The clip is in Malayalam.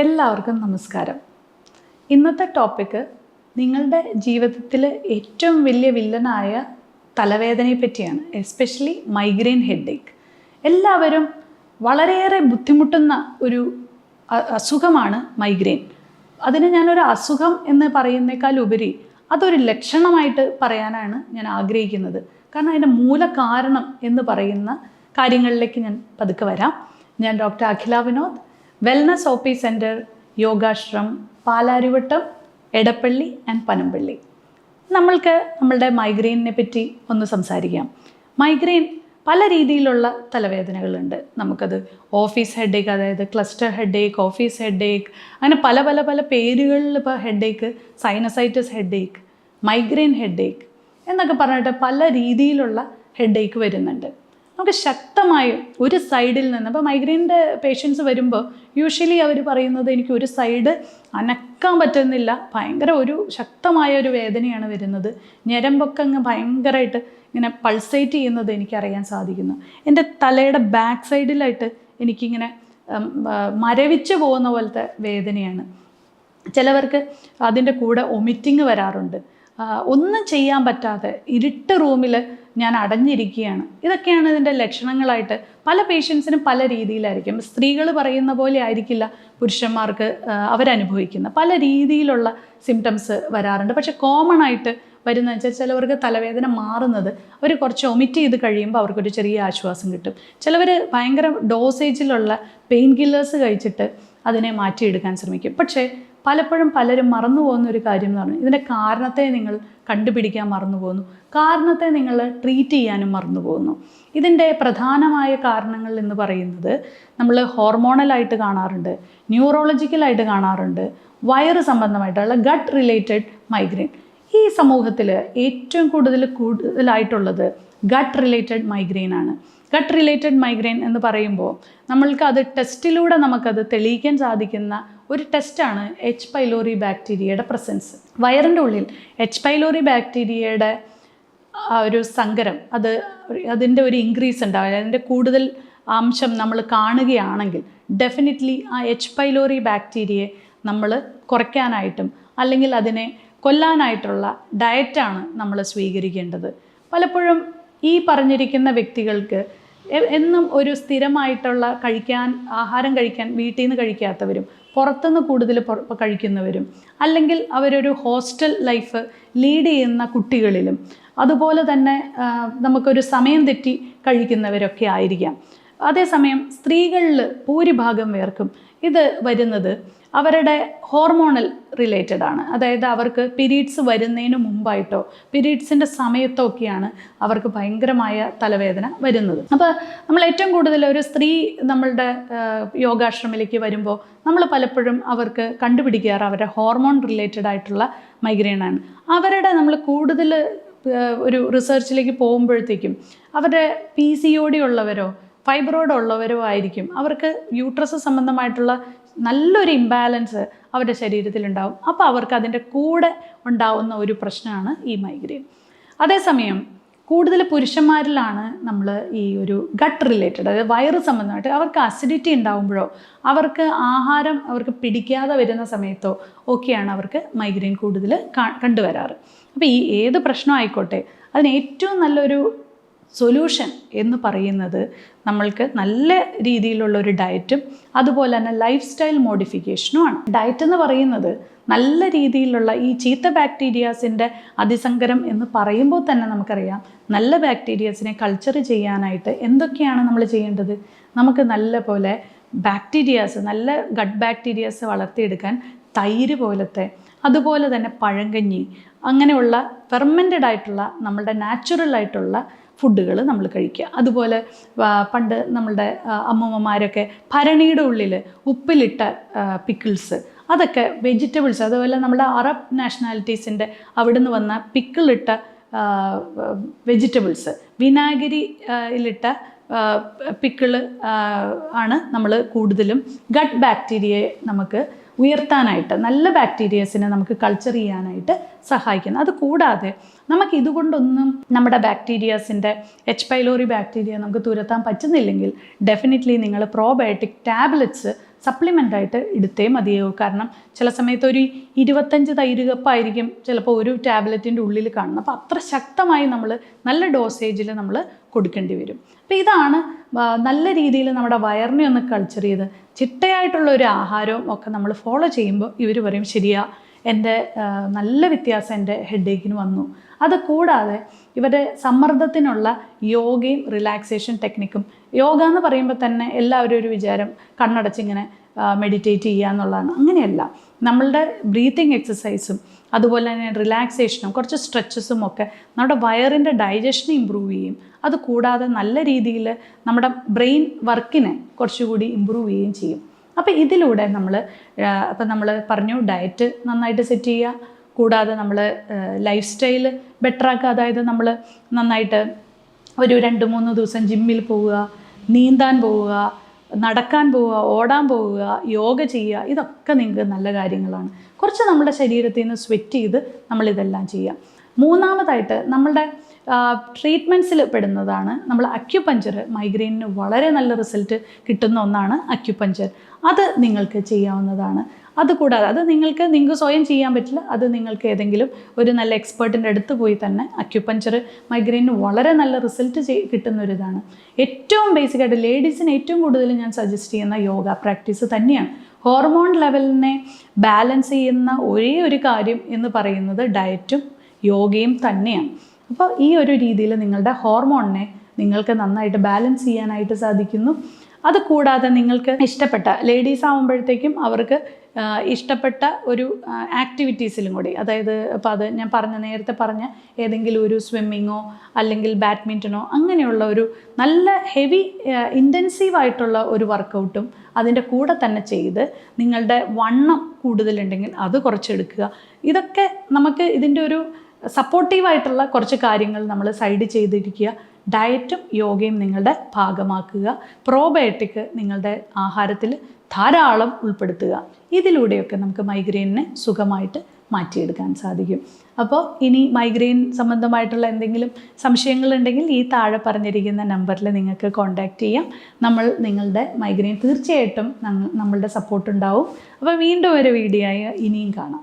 എല്ലാവർക്കും നമസ്കാരം. ഇന്നത്തെ ടോപ്പിക്ക് നിങ്ങളുടെ ജീവിതത്തിൽ ഏറ്റവും വലിയ വില്ലനായ തലവേദനയെ പറ്റിയാണ് എസ്പെഷ്യലി മൈഗ്രെയിൻ ഹെഡേക്ക് എല്ലാവരും വളരെയേറെ ബുദ്ധിമുട്ടുന്ന ഒരു അസുഖമാണ് മൈഗ്രെയിൻ അതിന് ഞാനൊരു അസുഖം എന്ന് പറയുന്നേക്കാൾ ഉപരി അതൊരു ലക്ഷണമായിട്ട് പറയാനാണ് ഞാൻ ആഗ്രഹിക്കുന്നത്. കാരണം അതിന്റെ മൂല കാരണം എന്ന് പറയുന്ന കാര്യങ്ങളിലേക്ക് ഞാൻ പതുക്കെ വരാം. ഞാൻ doctor Akhila Vinod wellness O P centre Yogashram Palarivattam Edappally and Panampilly നമ്മൾക്ക് നമ്മളുടെ മൈഗ്രെയിനിനെ പറ്റി ഒന്ന് സംസാരിക്കാം. മൈഗ്രെയിൻ പല രീതിയിലുള്ള തലവേദനകളുണ്ട്. നമുക്കത് ഓഫീസ് ഹെഡേക്ക് അതായത് ക്ലസ്റ്റർ ഹെഡേക്ക് ഓഫീസ് ഹെഡേക്ക് അങ്ങനെ പല പല പല പേരുകളിൽ ഇപ്പോൾ headache sinusitis headache migraine headache എന്നൊക്കെ പറഞ്ഞിട്ട് പല രീതിയിലുള്ള ഹെഡേക്ക് വരുന്നുണ്ട്. നമുക്ക് ശക്തമായി ഒരു സൈഡിൽ നിന്ന് ഇപ്പോൾ മൈഗ്രെയിന്റെ പേഷ്യൻസ് വരുമ്പോൾ യൂഷ്വലി അവർ പറയുന്നത് എനിക്ക് ഒരു സൈഡ് അനക്കാൻ പറ്റുന്നില്ല ഭയങ്കര ഒരു ശക്തമായ ഒരു വേദനയാണ് വരുന്നത്. ഞരമ്പൊക്കെ അങ്ങ് ഭയങ്കരമായിട്ട് ഇങ്ങനെ പൾസേറ്റ് ചെയ്യുന്നത് എനിക്കറിയാൻ സാധിക്കുന്നു. എന്റെ തലയുടെ ബാക്ക് സൈഡിലായിട്ട് എനിക്കിങ്ങനെ മരവിച്ച് പോകുന്ന പോലത്തെ വേദനയാണ്. ചിലവർക്ക് അതിന്റെ കൂടെ ഒമിറ്റിങ് വരാറുണ്ട്. ഒന്നും ചെയ്യാൻ പറ്റാതെ ഇരുട്ട് റൂമിൽ ഞാൻ അടഞ്ഞിരിക്കുകയാണ്. ഇതൊക്കെയാണ് ഇതിന്റെ ലക്ഷണങ്ങളായിട്ട് പല പേഷ്യൻസിനും പല രീതിയിലായിരിക്കും. സ്ത്രീകൾ പറയുന്ന പോലെ ആയിരിക്കില്ല പുരുഷന്മാർക്ക് അവരനുഭവിക്കുന്ന പല രീതിയിലുള്ള സിംറ്റംസ് വരാറുണ്ട്. പക്ഷെ കോമൺ ആയിട്ട് വരുന്നത് വെച്ചാൽ ചിലവർക്ക് തലവേദന മാറുന്നത് അവർ കുറച്ച് ഒമിറ്റ് ചെയ്ത് കഴിയുമ്പോൾ അവർക്കൊരു ചെറിയ ആശ്വാസം കിട്ടും. ചിലവർ ഭയങ്കര ഡോസേജിലുള്ള പെയിൻ കില്ലേഴ്സ് കഴിച്ചിട്ട് അതിനെ മാറ്റിയെടുക്കാൻ ശ്രമിക്കും. പക്ഷേ പലപ്പോഴും പലരും മറന്നു പോകുന്ന ഒരു കാര്യം എന്ന് പറഞ്ഞാൽ ഇതിന്റെ കാരണത്തെ നിങ്ങൾ കണ്ടുപിടിക്കാൻ മറന്നു പോകുന്നു. കാരണത്തെ നിങ്ങൾ ട്രീറ്റ് ചെയ്യാനും മറന്നു പോകുന്നു. ഇതിന്റെ പ്രധാനമായ കാരണങ്ങൾ എന്ന് പറയുന്നത് നമ്മൾ ഹോർമോണലായിട്ട് കാണാറുണ്ട് ന്യൂറോളജിക്കലായിട്ട് കാണാറുണ്ട് വയറ് സംബന്ധമായിട്ടുള്ള ഗട്ട് റിലേറ്റഡ് മൈഗ്രെയിൻ ഈ സമൂഹത്തിൽ ഏറ്റവും കൂടുതൽ കൂടുതലായിട്ടുള്ളത് ഗട്ട് റിലേറ്റഡ് മൈഗ്രെയിൻ ആണ്. ഗട്ട് റിലേറ്റഡ് മൈഗ്രെയിൻ എന്ന് പറയുമ്പോൾ നമ്മൾക്ക് അത് ടെസ്റ്റിലൂടെ നമുക്കത് തെളിയിക്കാൻ സാധിക്കുന്ന ഒരു ടെസ്റ്റാണ് എച്ച് പൈലോറി ബാക്ടീരിയയുടെ പ്രസൻസ് വയറിന്റെ ഉള്ളിൽ എച്ച് പൈലോറി ബാക്ടീരിയയുടെ ആ ഒരു സങ്കരം അത് അതിന്റെ ഒരു ഇൻക്രീസ് ഉണ്ടാവുക അതിന്റെ കൂടുതൽ അംശം നമ്മൾ കാണുകയാണെങ്കിൽ ഡെഫിനറ്റ്ലി ആ എച്ച് പൈലോറി ബാക്ടീരിയയെ നമ്മൾ കുറയ്ക്കാനായിട്ടും അല്ലെങ്കിൽ അതിനെ കൊല്ലാനായിട്ടുള്ള ഡയറ്റാണ് നമ്മൾ സ്വീകരിക്കേണ്ടത്. പലപ്പോഴും ഈ പറഞ്ഞിരിക്കുന്ന വ്യക്തികൾക്ക് എന്നും ഒരു സ്ഥിരമായിട്ടുള്ള കഴിക്കാൻ ആഹാരം കഴിക്കാൻ വീട്ടിൽ നിന്ന് കഴിക്കാത്തവരും പുറത്തുനിന്ന് കൂടുതൽ കഴിക്കുന്നവരും അല്ലെങ്കിൽ അവരൊരു ഹോസ്റ്റൽ ലൈഫ് ലീഡ് ചെയ്യുന്ന കുട്ടികളിലും അതുപോലെ തന്നെ നമുക്കൊരു സമയം തെറ്റി കഴിക്കുന്നവരൊക്കെ ആയിരിക്കാം. അതേസമയം സ്ത്രീകളിൽ ഭൂരിഭാഗം പേർക്കും ഇത് വരുന്നത് അവരുടെ ഹോർമോണൽ റിലേറ്റഡ് ആണ്. അതായത് അവർക്ക് പിരീഡ്സ് വരുന്നതിന് മുമ്പായിട്ടോ പീരീഡ്സിന്റെ സമയത്തോ ഒക്കെയാണ് അവർക്ക് ഭയങ്കരമായ തലവേദന വരുന്നത്. അപ്പോൾ നമ്മൾ ഏറ്റവും കൂടുതൽ ഒരു സ്ത്രീ നമ്മളുടെ യോഗാശ്രമയിലേക്ക് വരുമ്പോൾ നമ്മൾ പലപ്പോഴും അവർക്ക് കണ്ടുപിടിക്കാറ് അവരുടെ ഹോർമോൺ റിലേറ്റഡ് ആയിട്ടുള്ള മൈഗ്രെയിൻ ആണ്. അവരുടെ നമ്മൾ കൂടുതൽ ഒരു റിസർച്ചിലേക്ക് പോകുമ്പോഴത്തേക്കും അവരുടെ പി സി ഒ ഡി ഉള്ളവരോ ഫൈബ്രോയിഡ് ഉള്ളവരും ആയിരിക്കും അവർക്ക് യൂട്രസ് സംബന്ധമായിട്ടുള്ള നല്ലൊരു ഇംബാലൻസ് അവരുടെ ശരീരത്തിലുണ്ടാവും. അപ്പോൾ അവർക്ക് അതിന്റെ കൂടെ ഉണ്ടാവുന്ന ഒരു പ്രശ്നമാണ് ഈ മൈഗ്രെയിൻ അതേസമയം കൂടുതൽ പുരുഷന്മാരിലാണ് നമ്മൾ ഈ ഒരു ഗട്ട് റിലേറ്റഡ് അതായത് വയറ് സംബന്ധമായിട്ട് അവർക്ക് അസിഡിറ്റി ഉണ്ടാകുമ്പോഴോ അവർക്ക് ആഹാരം അവർക്ക് പിടിക്കാതെ വരുന്ന സമയത്തോ ഒക്കെയാണ് അവർക്ക് മൈഗ്രെയിൻ കൂടുതൽ കണ്ടുവരാറ്. അപ്പോൾ ഈ ഏത് പ്രശ്നമായിക്കോട്ടെ അതിന് ഏറ്റവും നല്ലൊരു സൊല്യൂഷൻ എന്ന് പറയുന്നത് നമ്മൾക്ക് നല്ല രീതിയിലുള്ള ഒരു ഡയറ്റും അതുപോലെ തന്നെ ലൈഫ് സ്റ്റൈൽ മോഡിഫിക്കേഷനും ആണ്. ഡയറ്റ് എന്ന് പറയുന്നത് നല്ല രീതിയിലുള്ള ഈ ചീത്ത ബാക്ടീരിയാസിന്റെ അതിസങ്കരം എന്ന് പറയുമ്പോൾ തന്നെ നമുക്കറിയാം നല്ല ബാക്ടീരിയാസിനെ കൾച്ചർ ചെയ്യാനായിട്ട് എന്തൊക്കെയാണ് നമ്മൾ ചെയ്യേണ്ടത്? നമുക്ക് നല്ല പോലെ ബാക്ടീരിയാസ് നല്ല ഗട്ട് ബാക്ടീരിയാസ് വളർത്തിയെടുക്കാൻ തൈര് പോലത്തെ അതുപോലെ തന്നെ പഴങ്കഞ്ഞി അങ്ങനെയുള്ള ഫെർമെന്റഡ് ആയിട്ടുള്ള നമ്മളുടെ നാച്ചുറൽ ആയിട്ടുള്ള ഫുഡുകൾ നമ്മൾ കഴിക്കുക. അതുപോലെ പണ്ട് നമ്മളുടെ അമ്മമ്മമാരൊക്കെ ഭരണിയുടെ ഉള്ളിൽ ഉപ്പിലിട്ട പിക്കിൾസ് അതൊക്കെ വെജിറ്റബിൾസ് അതുപോലെ നമ്മുടെ അറബ് നാഷണാലിറ്റീസിന്റെ അവിടുന്ന് വന്ന പിക്കിളിട്ട വെജിറ്റബിൾസ് വിനാഗിരി വിനാഗിരിയിലിട്ട പിക്കിൾ ആണ് നമ്മൾ കൂടുതലും ഗട്ട് ബാക്ടീരിയയെ നമുക്ക് ഉയർത്താനായിട്ട് നല്ല ബാക്ടീരിയസിനെ നമുക്ക് കൾച്ചർ ചെയ്യാനായിട്ട് സഹായിക്കുന്നു. അത് കൂടാതെ നമുക്ക് ഇതുകൊണ്ടൊന്നും നമ്മുടെ ബാക്ടീരിയാസിന്റെ എച്ച് പൈലോറി ബാക്ടീരിയ നമുക്ക് തുരത്താൻ പറ്റുന്നില്ലെങ്കിൽ ഡെഫിനറ്റ്ലി നിങ്ങൾ പ്രോബയോട്ടിക് ടാബ്ലറ്റ്സ് സപ്ലിമെന്റ് ആയിട്ട് എടുത്തേ മതിയാവും കാരണം ചില സമയത്ത് ഒരു ഇരുപത്തഞ്ച് തൈര് കപ്പായിരിക്കും ചിലപ്പോൾ ഒരു ടാബ്ലറ്റിന്റെ ഉള്ളിൽ കാണുന്നത്. അപ്പോൾ അത്ര ശക്തമായി നമ്മൾ നല്ല ഡോസേജിൽ നമ്മൾ കൊടുക്കേണ്ടി വരും. അപ്പോൾ ഇതാണ് നല്ല രീതിയിൽ നമ്മുടെ വയറിനെ ഒന്ന് കൾച്ചർ ചെയ്ത് ചിട്ടയായിട്ടുള്ള ഒരു ആഹാരവും ഒക്കെ നമ്മൾ ഫോളോ ചെയ്യുമ്പോൾ ഇവർ പറയും ശരിയാ എന്റെ നല്ല വ്യത്യാസം എന്റെ ഹെഡേക്കിന് വന്നു. അത് കൂടാതെ ഇവരുടെ സമ്മർദ്ദത്തിനുള്ള യോഗയും റിലാക്സേഷൻ ടെക്നിക്കും യോഗ എന്ന് പറയുമ്പോൾ തന്നെ എല്ലാവരും ഒരു വിചാരം കണ്ണടച്ചിങ്ങനെ മെഡിറ്റേറ്റ് ചെയ്യുക എന്നുള്ളതാണ്. അങ്ങനെയല്ല. നമ്മളുടെ ബ്രീത്തിങ് എക്സസൈസും അതുപോലെ തന്നെ റിലാക്സേഷനും കുറച്ച് സ്ട്രെച്ചസും ഒക്കെ നമ്മുടെ വയറിന്റെ ഡൈജഷനെ ഇമ്പ്രൂവ് ചെയ്യും. അത് കൂടാതെ നല്ല രീതിയിൽ നമ്മുടെ ബ്രെയിൻ വർക്കിനെ കുറച്ചുകൂടി ഇമ്പ്രൂവ് ചെയ്യുകയും ചെയ്യും. അപ്പോൾ ഇതിലൂടെ നമ്മൾ അപ്പം നമ്മൾ പറഞ്ഞു ഡയറ്റ് നന്നായിട്ട് സെറ്റ് ചെയ്യുക. കൂടാതെ നമ്മൾ ലൈഫ് സ്റ്റൈൽ ബെറ്ററാക്കുക അതായത് നമ്മൾ നന്നായിട്ട് ഒരു രണ്ട് മൂന്ന് ദിവസം ജിമ്മിൽ പോവുക. നീന്താൻ പോവുക നടക്കാൻ പോവുക ഓടാൻ പോവുക യോഗ ചെയ്യുക ഇതൊക്കെ നിങ്ങൾക്ക് നല്ല കാര്യങ്ങളാണ്. കുറച്ച് നമ്മുടെ ശരീരത്തിൽ നിന്ന് സ്വെറ്റ് ചെയ്ത് നമ്മളിതെല്ലാം ചെയ്യാം. മൂന്നാമതായിട്ട് നമ്മളുടെ ട്രീറ്റ്മെന്റ്സിൽ പെടുന്നതാണ് നമ്മൾ അക്യുപഞ്ചർ മൈഗ്രെയിനിന് വളരെ നല്ല റിസൾട്ട് കിട്ടുന്ന ഒന്നാണ് അക്യുപഞ്ചർ അത് നിങ്ങൾക്ക് ചെയ്യാവുന്നതാണ്. അതുകൂടാതെ അത് നിങ്ങൾക്ക് നിങ്ങൾക്ക് സ്വയം ചെയ്യാൻ പറ്റില്ല. അത് നിങ്ങൾക്ക് ഏതെങ്കിലും ഒരു നല്ല എക്സ്പേർട്ടിന്റെ അടുത്ത് പോയി തന്നെ അക്യുപഞ്ചർ മൈഗ്രെയിന് വളരെ നല്ല റിസൾട്ട് ചെയ് കിട്ടുന്ന ഒരു ഇതാണ് ഏറ്റവും ബേസിക്കായിട്ട് ലേഡീസിന് ഏറ്റവും കൂടുതൽ ഞാൻ സജസ്റ്റ് ചെയ്യുന്ന യോഗ പ്രാക്ടീസ് തന്നെയാണ്. ഹോർമോൺ ലെവലിനെ ബാലൻസ് ചെയ്യുന്ന ഒരേ ഒരു കാര്യം എന്ന് പറയുന്നത് ഡയറ്റും യോഗയും തന്നെയാണ്. അപ്പോൾ ഈ ഒരു രീതിയിൽ നിങ്ങളുടെ ഹോർമോണിനെ നിങ്ങൾക്ക് നന്നായിട്ട് ബാലൻസ് ചെയ്യാനായിട്ട് സാധിക്കുന്നു. അത് കൂടാതെ നിങ്ങൾക്ക് ഇഷ്ടപ്പെട്ട ലേഡീസ് ആകുമ്പോഴത്തേക്കും അവർക്ക് ഇഷ്ടപ്പെട്ട ഒരു ആക്ടിവിറ്റീസിലും കൂടി അതായത് ഇപ്പോൾ അത് ഞാൻ പറഞ്ഞ നേരത്തെ പറഞ്ഞ ഏതെങ്കിലും ഒരു സ്വിമ്മിങ്ങോ അല്ലെങ്കിൽ ബാഡ്മിന്റനോ അങ്ങനെയുള്ള ഒരു നല്ല ഹെവി ഇന്റൻസീവായിട്ടുള്ള ഒരു വർക്കൗട്ടും അതിന്റെ കൂടെ തന്നെ ചെയ്ത് നിങ്ങളുടെ വണ്ണം കൂടുതലുണ്ടെങ്കിൽ അത് കുറച്ചെടുക്കുക. ഇതൊക്കെ നമുക്ക് ഇതിന്റെ ഒരു സപ്പോർട്ടീവായിട്ടുള്ള കുറച്ച് കാര്യങ്ങൾ നമ്മൾ സൈഡ് ചെയ്തിരിക്കുക. ഡയറ്റും യോഗയും നിങ്ങളുടെ ഭാഗമാക്കുക. പ്രോബയോട്ടിക് നിങ്ങളുടെ ആഹാരത്തിൽ ധാരാളം ഉൾപ്പെടുത്തുക. ഇതിലൂടെയൊക്കെ നമുക്ക് മൈഗ്രെയിനിനെ സുഖമായിട്ട് മാറ്റിയെടുക്കാൻ സാധിക്കും. അപ്പോൾ ഇനി മൈഗ്രെയിൻ സംബന്ധമായിട്ടുള്ള എന്തെങ്കിലും സംശയങ്ങളുണ്ടെങ്കിൽ ഈ താഴെ പറഞ്ഞിരിക്കുന്ന നമ്പറിൽ നിങ്ങൾക്ക് കോൺടാക്റ്റ് ചെയ്യാം. നമ്മൾ നിങ്ങളുടെ മൈഗ്രെയിൻ തീർച്ചയായിട്ടും നമ്മളുടെ സപ്പോർട്ട് ഉണ്ടാവും അപ്പോൾ വീണ്ടും ഒരു വീഡിയോ ആയി ഇനിയും കാണാം.